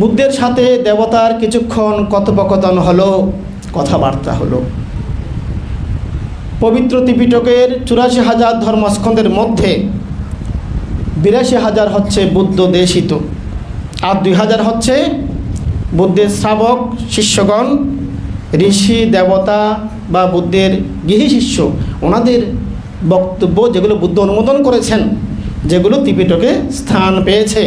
বুদ্ধের সাথে দেবতার কিছুক্ষণ কথোপকথন হলো, কথাবার্তা হলো। পবিত্র ত্রিপিটকের চুরাশি হাজার ধর্মস্কন্ধের মধ্যে বিরাশি হাজার হচ্ছে বুদ্ধ দেশিত, আর দুই হাজার হচ্ছে বুদ্ধের শ্রাবক শিষ্যগণ, ঋষি দেবতা বা বুদ্ধের গৃহী শিষ্য। ওনাদের বক্তব্য যেগুলো বুদ্ধ অনুমোদন করেছেন, যেগুলো ত্রিপিটকে স্থান পেয়েছে।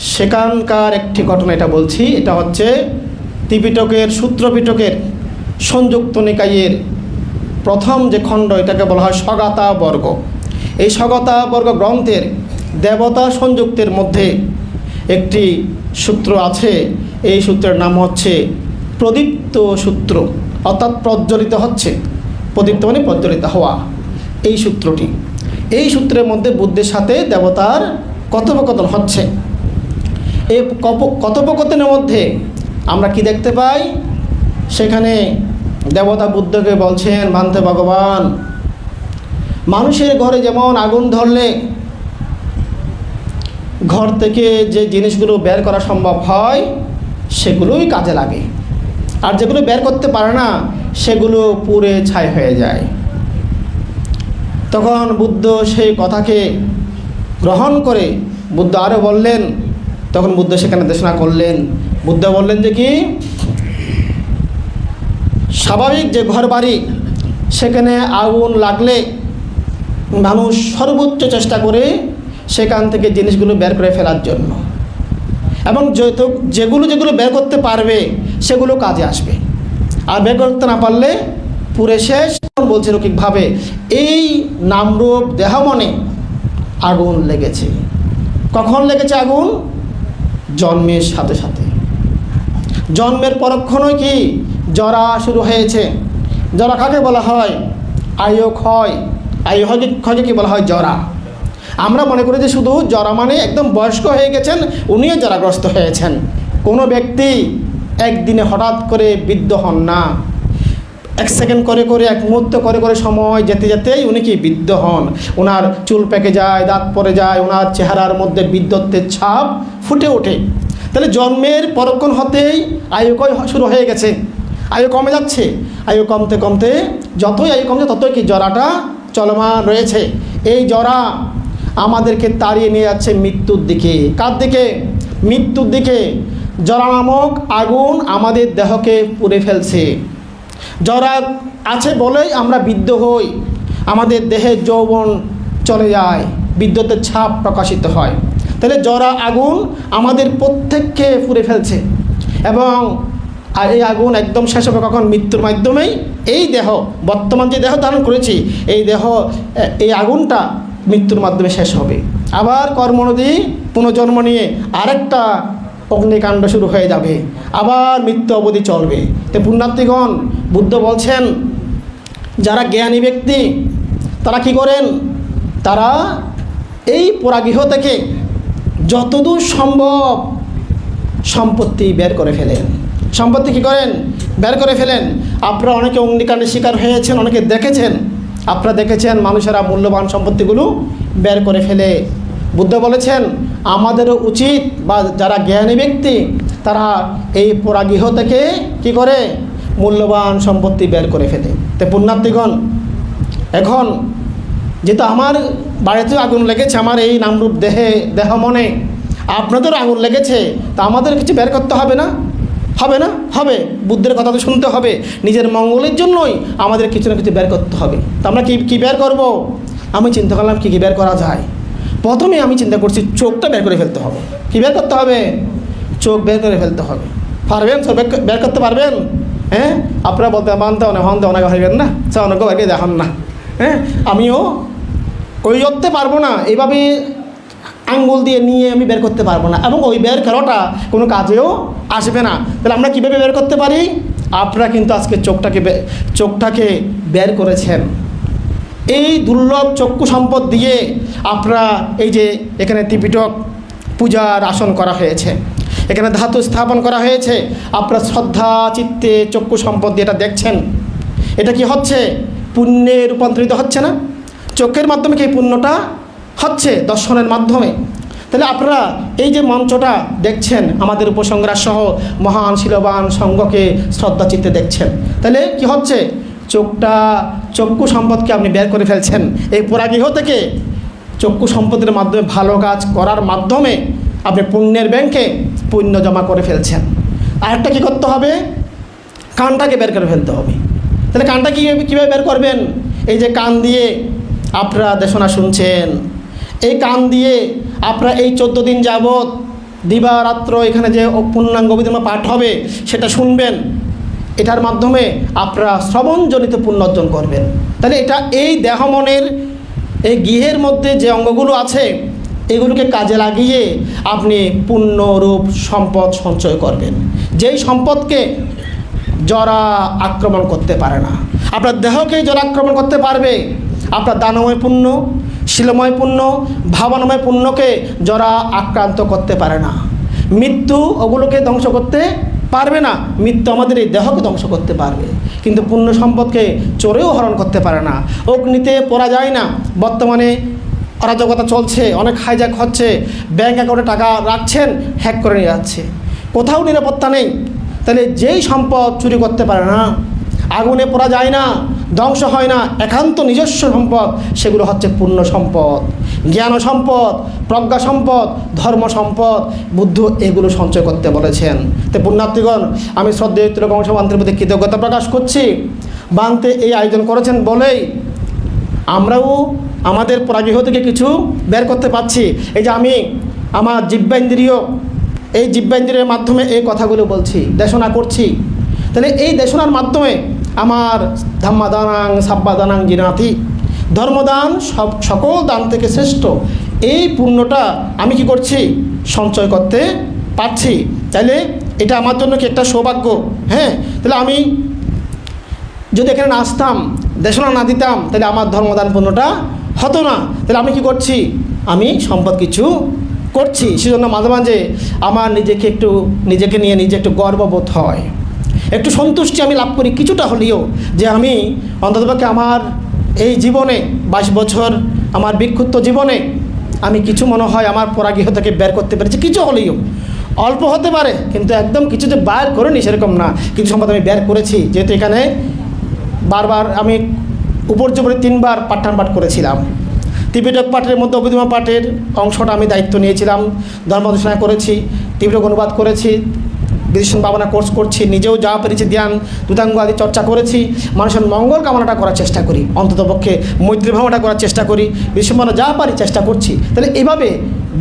সেখানকার একটি ঘটনা এটা বলছি। এটা হচ্ছে ত্রিপিটকের, সূত্রপিটকের সংযুক্ত নিকায়ের প্রথম যে খণ্ড, এটাকে বলা হয় স্বগাতা বর্গ। এই স্বগাতা বর্গ গ্রন্থের দেবতা সংযুক্তের মধ্যে একটি সূত্র আছে। এই সূত্রের নাম হচ্ছে প্রদীপ্ত সূত্র, অর্থাৎ প্রজ্বলিত হচ্ছে। প্রদীপ্ত মানে প্রজ্বলিত হওয়া। এই সূত্রটি। এই সূত্রের মধ্যে বুদ্ধের সাথে দেবতার কথোপকথন হচ্ছে। এই কথোপকথনের মধ্যে আমরা কি দেখতে পাই? সেখানে দেবতা বুদ্ধকে বলছেন, মানতে ভগবান, মানুষের ঘরে যেমন আগুন ধরলে ঘর থেকে যে জিনিসগুলো বের করা সম্ভব হয়, সেগুলোই কাজে লাগে। আর যেগুলো বের করতে পারে না, সেগুলো পুড়ে ছাই হয়ে যায়। তখন বুদ্ধ সেই কথাকে গ্রহণ করে বুদ্ধ আরও বললেন তখন বুদ্ধ সেখানে দেশনা করলেন। বুদ্ধ বললেন যে কি? স্বাভাবিক যে ঘর বাড়ি, সেখানে আগুন লাগলে মানুষ সর্বোচ্চ চেষ্টা করে সেখান থেকে জিনিসগুলো বের করে ফেলার জন্য। এবং যেগুলো যেগুলো বের করতে পারবে, সেগুলো কাজে আসবে। আর বের করতে না পারলে পুরে শেষ বলছে রকিকভাবে এই নামরূপ দেহ মনে আগুন লেগেছে। কখন লেগেছে আগুন? জন্মের সাথে সাথে। জন্মের পরক্ষণও কি জরা শুরু হয়েছে? জরা কাকে বলা হয়? আয়ু ক্ষয় আয়ু ক্ষয়কে কি বলা হয়? জরা। আমরা মনে করি যে শুধু জরা মানে একদম বয়স্ক হয়ে গেছেন, উনিও জরাগ্রস্ত হয়েছেন। কোনো ব্যক্তি একদিনে হঠাৎ করে বৃদ্ধ হন না। এক সেকেন্ড করে করে, এক মুহূর্ত করে করে সময় যেতে যেতেই উনি কি বৃদ্ধ হন? ওনার চুল পেকে যায়, দাঁত পড়ে যায় ওনার চেহারার মধ্যে বিদ্যত্বের ছাপ ফুটে ওঠে। তাহলে জন্মের পরক্ষণ হতেই আয়ু ক্ষয় শুরু হয়ে গেছে। আয়ু কমে যাচ্ছে। আয়ু কমতে কমতে যতই আয়ু কমছে, ততই কি জরাটা চলমান রয়েছে। এই জরা আমাদেরকে তাড়িয়ে নিয়ে যাচ্ছে মৃত্যুর দিকে। কার দিকে? মৃত্যুর দিকে। জরা নামক আগুন আমাদের দেহকে পুড়ে ফেলছে। জরা আছে বলেই আমরা বৃদ্ধ হই, আমাদের দেহের যৌবন চলে যায়, বিদ্যুতের ছাপ প্রকাশিত হয়। তাহলে জরা আগুন আমাদের প্রত্যেককে পুড়ে ফেলছে এবং আর এই আগুন একদম শেষ হবে কখন? মৃত্যুর মাধ্যমেই। এই দেহ, বর্তমান যে দেহ ধারণ করেছি, এই দেহ, এই আগুনটা মৃত্যুর মাধ্যমে শেষ হবে। আবার কর্মনদী পুনর্জন্ম নিয়ে আরেকটা অগ্নিকাণ্ড শুরু হয়ে যাবে। আবার মৃত্যু অবধি চলবে। তো পুণ্যার্থীগণ বুদ্ধ বলছেন, যারা জ্ঞানী ব্যক্তি, তারা কি করেন? তারা এই পরাগৃহ থেকে যতদূর সম্ভব সম্পত্তি বের করে ফেলেন। সম্পত্তি কি করেন? বের করে ফেলেন। আপনারা অনেকে অগ্নিকাণ্ডের শিকার হয়েছেন, অনেকে দেখেছেন। আপনারা দেখেছেন মানুষেরা মূল্যবান সম্পত্তিগুলো বের করে ফেলে। বুদ্ধ বলেছেন, আমাদেরও উচিত বা যারা জ্ঞানী ব্যক্তি, তারা এই পরাগৃহ থেকে কি করে? মূল্যবান সম্পত্তি বের করে ফেলে। তো পুণ্যার্থীগণ এখন যেহেতু আমার বাড়িতেও আগুন লেগেছে, আমার এই নামরূপ দেহে, দেহ মনে, আপনাদেরও আগুন লেগেছে, তা আমাদের কিছু বের করতে হবে না? হবে না? হবে। বুদ্ধের কথা তো শুনতে হবে। নিজের মঙ্গলের জন্যই আমাদের কিছু না কিছু বের করতে হবে। তা আমরা কী কী বের করব? আমি চিন্তা করলাম কী কী বের করা যায়? প্রথমে আমি চিন্তা করছি চোখটা বের করে ফেলতে হবে। কী বের করতে হবে? চোখ বের করে ফেলতে হবে। পারবেন? সব বের- বের করতে পারবেন? হ্যাঁ আপনারা বলতে মানতে অনেক হন অনেক হইবেন না? সে অনেক আগে দেখান না। হ্যাঁ আমিও ওই করতে পারব না, এইভাবে আঙ্গুল দিয়ে নিয়ে আমি বের করতে পারব না। এবং ওই বের খেলাটা কোনো কাজেও আসবে না। তাহলে আমরা কীভাবে বের করতে পারি? আপনারা কিন্তু আজকে চোখটাকে চোখটাকে বের করেছেন। এই দুর্লভ চক্ষু সম্পদ দিয়ে আপনারা এই যে এখানে ত্রিপিটক পূজার আসন করা হয়েছে। এখানে ধাতু স্থাপন করা হয়েছে। আপনারা শ্রদ্ধা, চিত্তে, চক্ষু সম্পদ দিয়ে এটা দেখছেন। এটা কি হচ্ছে? পুণ্যে রূপান্তরিত হচ্ছে না? চোখের মাধ্যমে কি পুণ্যটা হচ্ছে? দর্শনের মাধ্যমে। তাহলে আপনারা এই যে মঞ্চটা দেখছেন, আমাদের উপসংগ্রাস সহ মহান শিলবান সংঘকে শ্রদ্ধা চিত্তে দেখছেন। তাহলে কি হচ্ছে? চোখটা, চক্ষু সম্পদকে আপনি বের করে ফেলছেন। এই পোড়াগৃহ থেকে চক্ষু সম্পদের মাধ্যমে ভালো কাজ করার মাধ্যমে আপনি পুণ্যের ব্যাংকে পুণ্য জমা করে ফেলছেন। আরেকটা কী করতে হবে? কানটাকে বের করে ফেলতে হবে। তাহলে কানটা কীভাবে কীভাবে বের করবেন? এই যে কান দিয়ে আপনারা দেশনা শুনছেন। এই কান দিয়ে আপনারা এই চোদ্দ দিন যাবৎ দিবারাত্র এখানে যে পূর্ণাঙ্গ অভিধর্ম পাঠ হবে, সেটা শুনবেন। এটার মাধ্যমে আপনারা শ্রবণজনিত পুণ্য অর্জন করবেন। তাহলে এটা এই দেহ মনের, এই গৃহের মধ্যে যে অঙ্গগুলো আছে এগুলোকে কাজে লাগিয়ে আপনি পূর্ণরূপ সম্পদ সঞ্চয় করবেন। যেই সম্পদকে জরা আক্রমণ করতে পারে না। আপনার দেহকেই জরা আক্রমণ করতে পারবে। আপনার দানময় পুণ্য, শিলময় পুণ্য, ভাবনাময় পুণ্যকে জরা আক্রান্ত করতে পারে না। মৃত্যু ওগুলোকে ধ্বংস করতে পারবে না। মৃত্যু আমাদের এই দেহকে ধ্বংস করতে পারবে। কিন্তু পুণ্য সম্পদকে চোরেও হরণ করতে পারে না। অগ্নিতে পড়া যায় না। বর্তমানে অরাজকতা চলছে, অনেক হাইজ্যাক হচ্ছে ব্যাঙ্ক অ্যাকাউন্টে টাকা রাখছেন হ্যাক করে নিয়ে যাচ্ছে। কোথাও নিরাপত্তা নেই। তাহলে যেই সম্পদ চুরি করতে পারে না, আগুনে পড়া যায় না, ধ্বংস হয় না, একান্ত নিজস্ব সম্পদ, সেগুলো হচ্ছে পূর্ণ সম্পদ। জ্ঞান সম্পদ, প্রজ্ঞা সম্পদ, ধর্ম সম্পদ, বুদ্ধ এগুলো সঞ্চয় করতে বলেছেন। তো পুণ্যার্থীগণ, আমি শ্রদ্ধেয় বংশবান্তের প্রতি কৃতজ্ঞতা প্রকাশ করছি। বাংতে এই আয়োজন করেছেন বলেই আমরাও আমাদের প্রাগৃহ থেকে কিছু বের করতে পারছি। এই যে আমি, আমার জিব্বাইন্দ্রিয় এই জিব্বাইন্দ্রিয়ের মাধ্যমে এই কথাগুলো বলছি, দেশনা করছি। তাহলে এই দেশনার মাধ্যমে আমার ধাম্মা দানাং সাব্বা জিনাতি, ধর্মদান সব সকল দান থেকে শ্রেষ্ঠ। এই পুণ্যটা আমি কি করছি? সঞ্চয় করতে পারছি। তাহলে এটা আমার জন্য কি একটা সৌভাগ্য? হ্যাঁ তাহলে আমি যদি এখানে না আসতাম, দেশনা না দিতাম, তাহলে আমার ধর্মদান পণ্যটা হতো না। তাহলে আমি কি করছি? আমি সম্পদ কিছু করছি। সেজন্য মাঝে মাঝে আমার নিজেকে একটু, নিজেকে নিয়ে নিজে একটু গর্ববোধ হয়। একটু সন্তুষ্টি আমি লাভ করি কিছুটা হলেও যে আমি অন্ততপক্ষে আমার এই জীবনে, বাইশ বছর আমার বিক্ষুব্ধ জীবনে আমি কিছু মনে হয় আমার পরাগৃহ থেকে বের করতে পেরেছি। কিছু হলেও অল্প হতে পারে, কিন্তু একদম কিছু যে বের করিনি সেরকম না। কিছু সম্পদ আমি বের করেছি। যেহেতু এখানে বারবার আমি উপর্যপরে তিনবার পাঠান পাঠ করেছিলাম। ত্রিপিটক পাঠের মধ্যে অভিধমা পাঠের অংশটা আমি দায়িত্ব নিয়েছিলাম ধর্মদেশনা করেছি ত্রিপিটক অনুবাদ করেছি বিদেশন ভাবনা কোর্স করছি, নিজেও যা পেরেছি ধ্যান, দুতাঙ্গ আদি চর্চা করেছি, মানুষের মঙ্গল কামনাটা করার চেষ্টা করি অন্ততপক্ষে মৈত্রী ভাবনাটা করার চেষ্টা করি বিদেশন ভাবনা যা পারি চেষ্টা করছি। তাহলে এভাবে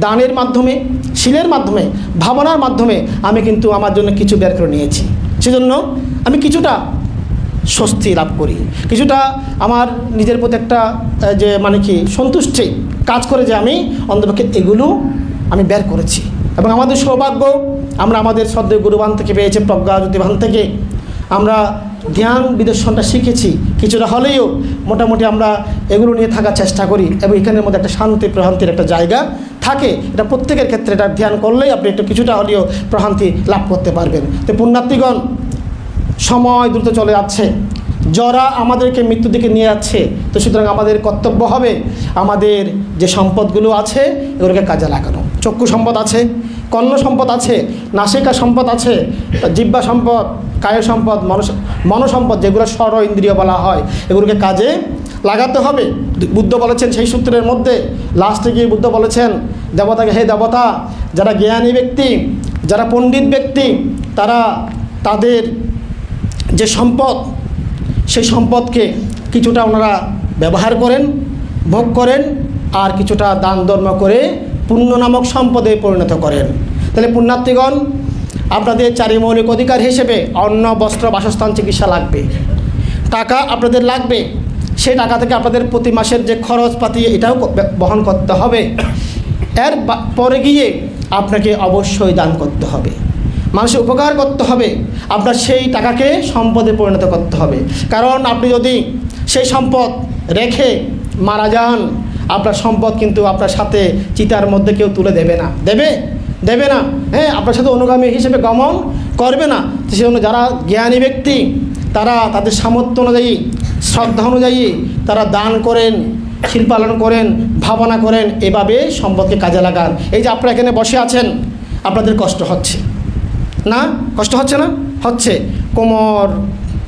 দানের মাধ্যমে, শিলের মাধ্যমে, ভাবনার মাধ্যমে আমি কিন্তু আমার জন্য কিছু বের করে নিয়েছি। সেজন্য আমি কিছুটা স্বস্তি লাভ করি। কিছুটা আমার নিজের প্রতি একটা যে মানে কি, সন্তুষ্টি কাজ করে যে আমি অন্তপক্ষে এগুলো আমি বের করেছি। এবং আমাদের সৌভাগ্য, আমরা আমাদের শ্রদ্ধেয় গুরুবান থেকে পেয়েছি প্রজ্ঞা জ্যোতিবান থেকে। আমরা ধ্যান বিদর্শনটা শিখেছি, কিছুটা হলেও মোটামুটি আমরা এগুলো নিয়ে থাকার চেষ্টা করি এবং এখানের মধ্যে একটা শান্তি প্রশান্তির একটা জায়গা থাকে। এটা প্রত্যেকের ক্ষেত্রে এটা ধ্যান করলেই আপনি একটু কিছুটা হলেও প্রশান্তি লাভ করতে পারবেন। তো পুণ্যার্থীগণ সময় দ্রুত চলে যাচ্ছে। জরা আমাদেরকে মৃত্যুর দিকে নিয়ে যাচ্ছে। তো সুতরাং আমাদের কর্তব্য হবে আমাদের যে সম্পদগুলো আছে, এগুলোকে কাজে লাগানো। চক্ষু সম্পদ আছে, কর্ণ সম্পদ আছে, নাসিকা সম্পদ আছে জিব্বা সম্পদ কায় সম্পদ, মনস, মনসম্পদ, যেগুলো স্বর ইন্দ্রিয় বলা হয়, এগুলোকে কাজে লাগাতে হবে। বুদ্ধ বলেছেন সেই সূত্রের মধ্যে, লাস্টে গিয়ে বুদ্ধ বলেছেন, দেবতাকে হে দেবতা, যারা জ্ঞানী ব্যক্তি, যারা পণ্ডিত ব্যক্তি, তারা তাদের যে সম্পদ, সেই সম্পদকে কিছুটা ওনারা ব্যবহার করেন, ভোগ করেন আর কিছুটা দান ধর্ম করে পুণ্য নামক সম্পদে পরিণত করেন। তাহলে পুণ্যার্থীগণ, আপনাদের চারি মৌলিক অধিকার হিসেবে অন্ন, বস্ত্র, বাসস্থান, চিকিৎসা লাগবে। টাকা আপনাদের লাগবে। সেই টাকা থেকে আপনাদের প্রতি মাসের যে খরচপাতি, এটাও বহন করতে হবে। এর পরে গিয়ে আপনাকে অবশ্যই দান করতে হবে। মানুষের উপকার করতে হবে। আপনার সেই টাকাকে সম্পদে পরিণত করতে হবে। কারণ আপনি যদি সেই সম্পদ রেখে মারা যান, আপনার সম্পদ কিন্তু আপনার সাথে চিতার মধ্যে কেউ তুলে দেবে না। দেবে? দেবে না। হ্যাঁ আপনার সাথে অনুগামী হিসেবে গমন করবে না। সেজন্য যারা জ্ঞানী ব্যক্তি, তারা তাদের সামর্থ্য অনুযায়ী, শ্রদ্ধা অনুযায়ী তারা দান করেন, শিল্পালন করেন, ভাবনা করেন, এভাবে সম্পদকে কাজে লাগান। এই যে আপনারা এখানে বসে আছেন, আপনাদের কষ্ট হচ্ছে। না, কষ্ট হচ্ছে না? হচ্ছে। কোমর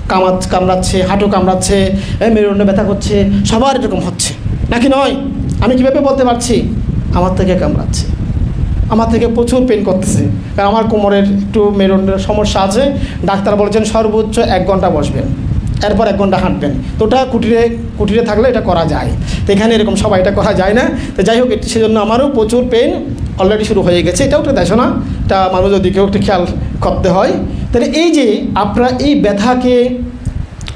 কামাত কামড়াচ্ছে, হাঁটু কামড়াচ্ছে মেরুদণ্ড ব্যথা করছে, সবার এরকম হচ্ছে। নাকি নয়? আমি কীভাবে বলতে পারছি? আমার থেকে কামড়াচ্ছে। আমার থেকে প্রচুর পেন করতেছে। কারণ আমার কোমরের একটু মেরুদণ্ডের সমস্যা আছে। ডাক্তার বলেছেন সর্বোচ্চ এক ঘণ্টা বসবেন। এরপর এক ঘণ্টা হাঁটবেন। তো ওটা কুটিরে কুটিরে থাকলে এটা করা যায়। তো এখানে এরকম সবাই এটা করা যায় না। তো যাই হোক, এটি সেজন্য আমারও প্রচুর পেন অলরেডি শুরু হয়ে গেছে। এটাও একটা দেখো না এটা মানুষের দিকেও একটু খেয়াল করতে হয়। তাহলে এই যে আপনারা এই ব্যথাকে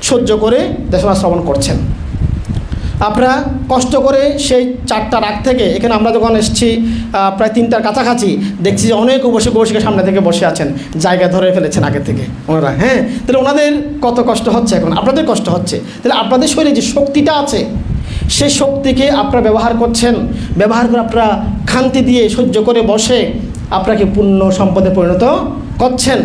সহ্য করে দেশনা শ্রবণ করছেন। আপনারা কষ্ট করে সেই চারটা রাগ থেকে, এখানে আমরা যখন এসেছি প্রায় তিনটার কাছাকাছি, দেখছি যে অনেক বসে বসে সামনে থেকে বসে আছেন, জায়গা ধরে ফেলেছেন আগে থেকে। ওনারা হ্যাঁ? তাহলে ওনাদের কত কষ্ট হচ্ছে এখন? আপনাদের কষ্ট হচ্ছে। তাহলে আপনাদের শরীরে যে শক্তিটা আছে, সেই শক্তিকে আপনারা ব্যবহার করছেন। ব্যবহার করে আপনারা খান্তি দিয়ে সহ্য করে বসে আপনাকে পূর্ণ সম্পদে পরিণত করছেন।